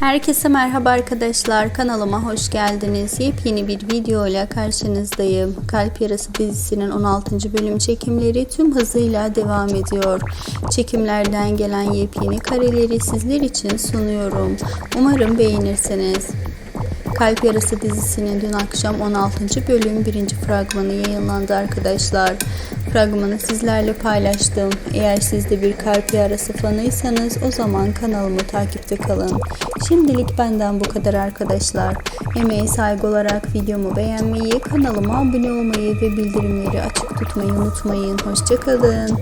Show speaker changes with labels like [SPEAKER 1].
[SPEAKER 1] Herkese merhaba arkadaşlar. Kanalıma hoş geldiniz. Yepyeni bir video ile karşınızdayım. Kalp Yarası dizisinin 16. bölüm çekimleri tüm hızıyla devam ediyor. Çekimlerden gelen yepyeni kareleri sizler için sunuyorum. Umarım beğenirsiniz. Kalp Yarası dizisinin dün akşam 16. bölüm 1. fragmanı yayınlandı arkadaşlar. Fragmanı sizlerle paylaştım. Eğer siz de bir Kalp Yarası fanıysanız o zaman kanalımı takipte kalın. Şimdilik benden bu kadar arkadaşlar. Emeğe saygı olarak videomu beğenmeyi, kanalıma abone olmayı ve bildirimleri açık tutmayı unutmayın. Hoşçakalın.